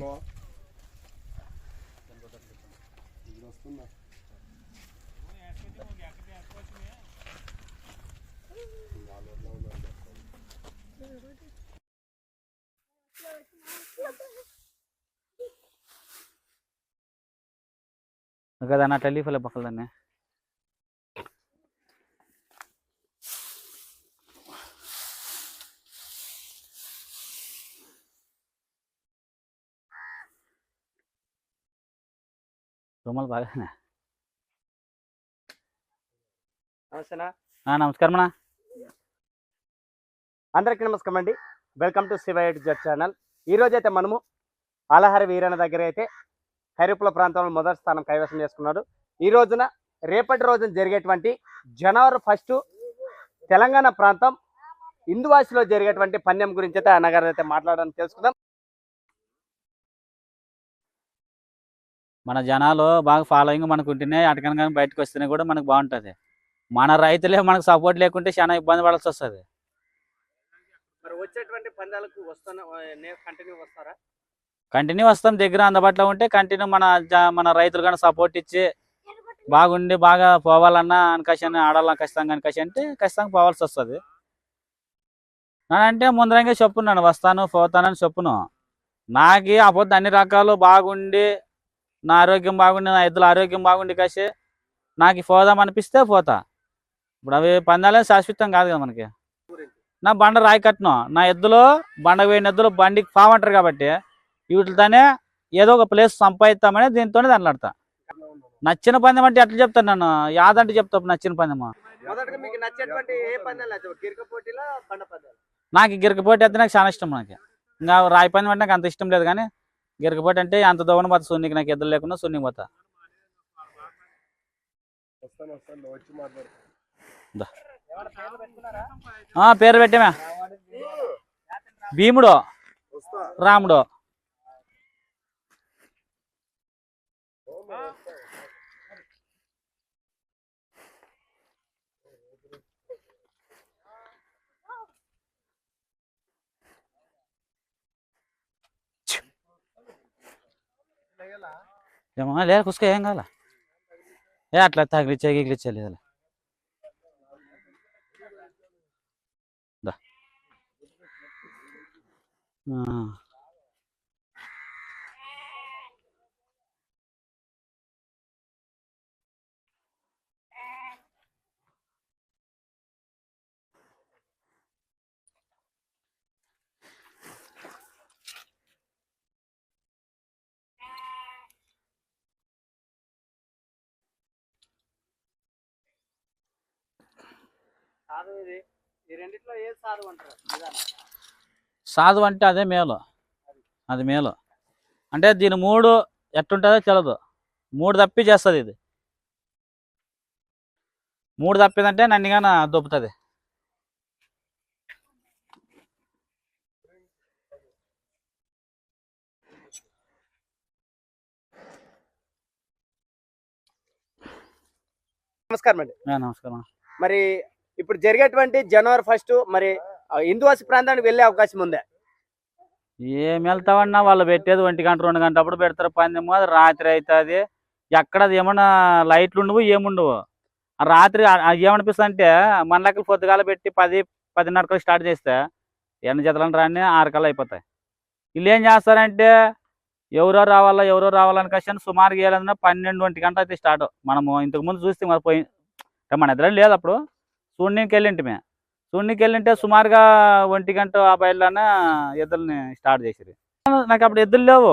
Hello ఇప్పుడు వస్తుందా నాలుగులో ఉన్నాను కదా నా టెలిఫోన్ పక్కలనే రూమాలు బాగానే. నమస్కారం అన్నా. అందరికీ నమస్కారం అండి. Welcome to Shiva Z channel ఈ రోజు అయితే మనము ఆలహరి వీరన్న దగ్గర అయితే హైరుపుల ప్రాంతంలో మొదటి స్థానం కైవసం చేసుకున్నాడు. ఈ రోజున రేపటి రోజున జరిగేటువంటి జనవరి ఫస్ట్ తెలంగాణ ప్రాంతం ఇందువాసిలో జరిగేటువంటి పన్యం గురించి అయితే అన్నగారు అయితే మాట్లాడడానికి తెలుసుకుందాం. మన జనాలు బాగా ఫాలోయింగ్ మనకు ఉంటేనే అటకనగా బయటకు వస్తేనే కూడా మనకు బాగుంటుంది. మన రైతులే మనకు సపోర్ట్ లేకుంటే చాలా ఇబ్బంది పడాల్సి వస్తుంది. కంటిన్యూ వస్తారా? కంటిన్యూ వస్తాం. దగ్గర అందుబాటులో ఉంటే కంటిన్యూ మన మన రైతులు కానీ సపోర్ట్ ఇచ్చి బాగుండి బాగా పోవాలన్నా అనకాశం ఆడాలన్నా ఖచ్చితంగా అనకాశం అంటే ఖచ్చితంగా పోవాల్సి వస్తుంది. అంటే ముందరంగా చెప్పున్నాను వస్తాను పోతానని చెప్పును. నాకు ఆ పొద్దు అన్ని రకాలు బాగుండి నా ఆరోగ్యం బాగుండి నా ఎద్దుల ఆరోగ్యం బాగుండి కాసి నాకు పోదాం అనిపిస్తే పోతా. ఇప్పుడు అవి పందాలే శాశ్వతం కాదు కదా మనకి. నా బండ రాయి కట్నం నా ఎద్దులో బండ వేయిన ఎద్దులు బండికి పావంటారు కాబట్టి వీటితోనే ఏదో ఒక ప్లేస్ సంపాదిస్తామని దీంతోనే దాంట్లాడతా నచ్చిన పందెం అంటే ఎట్లా చెప్తాను నన్ను యాదంటే చెప్తా నచ్చిన పందెము. పందాలు నాకు గిరకపోటీ అయితే నాకు చాలా ఇష్టం నాకు ఇంకా రాయి పందెం అంటే నాకు అంత ఇష్టం లేదు కానీ గిరకపోటీ అంటే అంత దోవన పోతా సున్నికి నాకు ఇద్దరు లేకుండా సున్నికి పోతా. ఆ, పేరు పెట్టామే భీముడు. రాముడు. ఏమో లేదు కుసుక ఏం కాల ఏ అట్లా తగిలిచ్చే గిగిలిచ్చే లేదు సాధు ఇది. ఈ రెండిట్లో ఏది సాధు అంటారు? నిదానం. సాధు అంటే అదే మేలు. అది మేలు. అంటే దీని మూడు ఎట్టుంటుందో తెలియదు మూడు తప్పి చేస్తుంది ఇది. మూడు తప్పిదంటే నన్నుగాన దొబ్బుతుంది. నమస్కారం అండి నమస్కారం. మరి ఇప్పుడు జరిగేటువంటి జనవరి ఫస్ట్ మరి ఆ, ప్రాంతానికి వెళ్ళే అవకాశం ఉందా? ఏం వెళ్తామన్నా వాళ్ళు పెట్టేది ఒంటి గంట రెండు గంట అప్పుడు పెడతారు. పందెము అది రాత్రి అవుతుంది ఎక్కడ అది ఏమన్నా లైట్లు ఉండవు ఏముండవు? రాత్రి ఏమనిపిస్తుంది అంటే మన లెక్కలు పొద్దుగాల పెట్టి పది పదిన్నరకు స్టార్ట్ చేస్తే ఎన్ని జతలను రాని ఆరు కల్లా అయిపోతాయి. వీళ్ళు ఏం చేస్తారంటే ఎవరో రావాలా ఎవరో రావాలని కష్టం సుమారుగా ఏదన్నా పన్నెండు ఒంటి గంట అయితే స్టార్ట్. మనము ఇంతకు ముందు చూస్తే మరి పోయి మన ఎదురు లేదు అప్పుడు. చూడనీకి వెళ్ళింటిమే చూడనీకి వెళ్ళింటే సుమారుగా ఒంటి గంట ఆ బయలున ఎద్దుల్ని స్టార్ట్ చేసిరి నాకు అప్పుడు ఎద్దులు లేవు.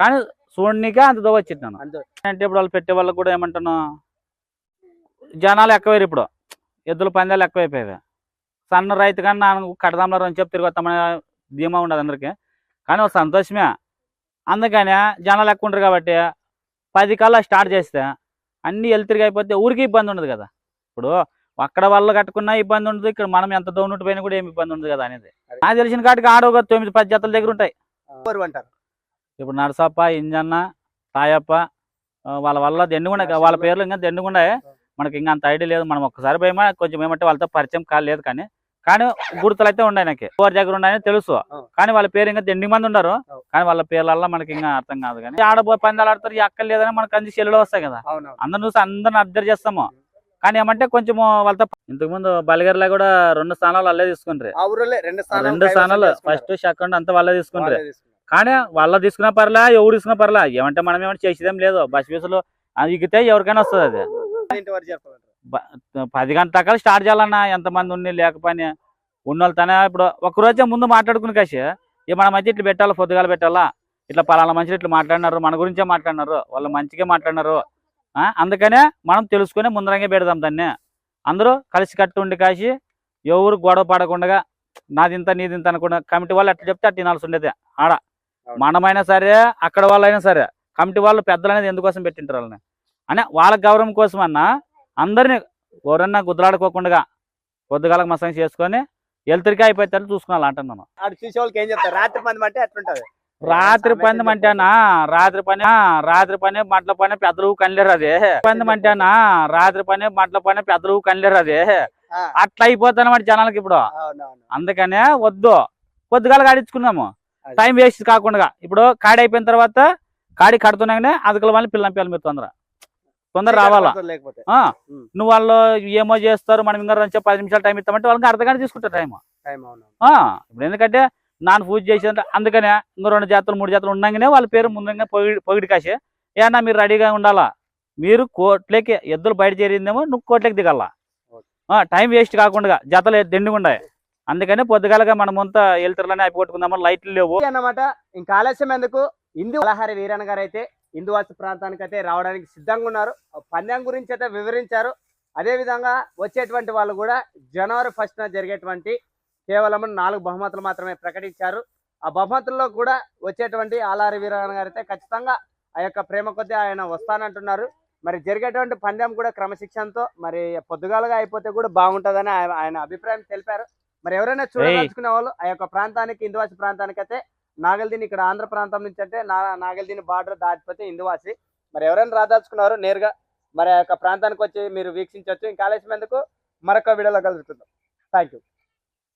కానీ చూడనీకే అంత వచ్చిన్నాను అంతే. అంటే ఇప్పుడు వాళ్ళు పెట్టే వాళ్ళకి కూడా ఏమంటాను జనాలు ఎక్కువైరు ఇప్పుడు. ఎద్దుల పందాలు ఎక్కువైపోయాయి. సన్న రైతు కన్నా కడదాంలో రెండు చెప్పి తిరిగి వస్తామని ధీమా ఉండదు అందరికీ. కానీ ఒక సంతోషమే. అందుకని జనాలు ఎక్కువ ఉంటారు కాబట్టి పది కల్లా స్టార్ట్ చేస్తే అన్ని ఎల్తిరిగి అయిపోతే ఊరికి ఇబ్బంది ఉండదు కదా. ఇప్పుడు అక్కడ వాళ్ళు కట్టుకున్నా ఇబ్బంది ఉండదు. ఇక్కడ మనం ఎంత దోనుంటి పైన కూడా ఏమి ఇబ్బంది ఉండదు కదా అనేది. నాకు తెలిసిన కాటికి ఆడ ఒక తొమ్మిది పది జతల దగ్గర ఉంటాయి. ఇప్పుడు నరసప్ప ఇంజన్న తాయప్ప వాళ్ళ వల్ల దెండుగుండ వాళ్ళ పేర్లు ఇంకా దెండుగుండే. మనకి ఇంకా అంత ఐడియా లేదు. మనం ఒక్కసారి పోయమా కొంచెం ఏమంటే వాళ్ళతో పరిచయం కాలేదు కానీ. కానీ గుర్తులు అయితే ఉన్నాయి నాకు. ఎవరి దగ్గర ఉన్నాయని తెలుసు. కానీ వాళ్ళ పేరు ఇంకా ఎన్ని మంది ఉన్నారు. కానీ వాళ్ళ పేర్లల్లో మనకి ఇంకా అర్థం కాదు కానీ. ఆడబోయి పందాలు ఆడతారు అక్కలు లేదని మనకు అన్ని చెల్లులో వస్తాయి కదా. అందరిని చూసి అందరిని అబ్జర్వ్ చేస్తాము. కానీ ఏమంటే కొంచెం వాళ్ళతో ఇంతకు ముందు బలిగర్లో కూడా రెండు స్థానాలు వాళ్ళే తీసుకుంటారు రెండు స్థానాలు. ఫస్ట్ సెకండ్ అంతా వాళ్ళే తీసుకుంటారు. కానీ వాళ్ళ తీసుకున్న పర్లా ఎవరు తీసుకున్న పర్లా. ఏమంటే మనం ఏమంటే చేసేదేం లేదు. బస్ అది ఎక్కితే ఎవరికైనా వస్తుంది అది. పది గంటల దాకా స్టార్ట్ చేయాలన్నా ఎంతమంది ఉన్ని లేకపోయినా. ఉన్నోళ్ళు తనే ఇప్పుడు ఒక రోజే ముందు మాట్లాడుకుని కాసి ఇక మన మధ్య ఇట్లా పెట్టాలా పొద్దుగాల పెట్టాలా? ఇట్లా పలానా మనుషులు ఇట్లా మాట్లాడినారు మన గురించే మాట్లాడినారు వాళ్ళు మంచిగా మాట్లాడినారు. అందుకనే మనం తెలుసుకుని ముందరంగా పెడదాం దాన్ని. అందరూ కలిసి కట్టు ఉండి కాసి ఎవరు గొడవ పడకుండా నాదింత నీదింత అనకుండా కమిటీ వాళ్ళు ఎట్లా చెప్తే అట్లా వినాల్సి ఉండేది ఆడ. మనమైనా సరే అక్కడ వాళ్ళైనా సరే కమిటీ వాళ్ళు పెద్దలు అనేది ఎందుకోసం పెట్టింటారు వాళ్ళని? అని వాళ్ళ గౌరవం కోసం అన్నా అందరిని ఎవరన్నా గుద్దలాడుకోకుండా పొద్దుగాలకు మసం చేసుకొని ఎల్తరికే అయిపోతారు చూసుకోవాలి అంటున్నాను చూసే వాళ్ళకి ఏం చెప్తారు? రాత్రి పంది అంటే ఎట్లుంటది రాత్రి పందెం అంటేనా రాత్రి పని రాత్రి పని మట్ల పని పెద్దలు కనలేరు అదే. పందెం అంటేనా రాత్రి పని మట్ల పని పెద్దలు కనలేరు అదే. అట్లా అయిపోతానమాట జనాలకి ఇప్పుడు. అందుకనే వద్దు. పొద్దుగాల కాడించుకున్నాము. టైం వేస్ట్ కాకుండా. ఇప్పుడు కాడి అయిపోయిన తర్వాత కాడి కడుతున్నాగానే అదకల వాళ్ళని పిల్లని పిల్లలు మీరు తొందర. తొందర రావాలా. నువ్వు వాళ్ళు ఏమో చేస్తారు మనం ఇంకా పది నిమిషాలు టైం ఇస్తామంటే వాళ్ళకి అర్ధ గంట తీసుకుంటారు టైం ఇప్పుడు ఎందుకంటే నాన్న పూజ చేసేంత అందుకనే ఇంకో రెండు జాతరలు మూడు జాతరలు ఉండగానే వాళ్ళ పేరు ముందుగా పొగిడి పొగిడి కాసి. ఏమన్నా మీరు రెడీగా ఉండాలా? మీరు కోట్లకి ఎద్దులు బయట చేరిందేమో నువ్వు కోట్లకి దిగాల? టైం వేస్ట్ కాకుండా జతలు దండిగా ఉన్నాయి అందుకని పొద్దుగాలగా మనమంతా ఎలుతురులోనే అయిపోగొట్టుకుందామో లైట్లు లేవు. ఇది అన్నమాట. ఇంకా ఆలస్యం ఎందుకు? హిందూ అలహారి వీరన్న గారు అయితే హిందూవాస ప్రాంతానికి అయితే రావడానికి సిద్ధంగా ఉన్నారు. పందెం గురించి అయితే వివరించారు. అదే విధంగా వచ్చేటువంటి వాళ్ళు కూడా జనవరి ఫస్ట్ జరిగేటువంటి కేవలం నాలుగు బహుమతులు మాత్రమే ప్రకటించారు. ఆ బహుమతుల్లో కూడా వచ్చేటువంటి ఆలారి వీరన్న గారు అయితే ఖచ్చితంగా ఆ యొక్క ప్రేమ కొద్దీ ఆయన వస్తానంటున్నారు. మరి జరిగేటువంటి పందెం కూడా క్రమశిక్షణతో మరి పొద్దుగాలుగా అయిపోతే కూడా బాగుంటుందని ఆయన అభిప్రాయం తెలిపారు. మరి ఎవరైనా చూడదలుచుకునే వాళ్ళు ఆ యొక్క ప్రాంతానికి ఇందువాసి ప్రాంతానికి అయితే నాగల్దీని ఇక్కడ ఆంధ్ర ప్రాంతం నుంచి అంటే నాగల్దీని బార్డర్ దాటిపోతే ఇందువాసి. మరి ఎవరైనా రాదలుచుకున్నారో నేరుగా మరి ఆ యొక్క ప్రాంతానికి వచ్చి మీరు వీక్షించవచ్చు. ఇంకా ఆలస్యం ఎందుకు మరొక వీడియోలో కలుసుకుందాం. Thank you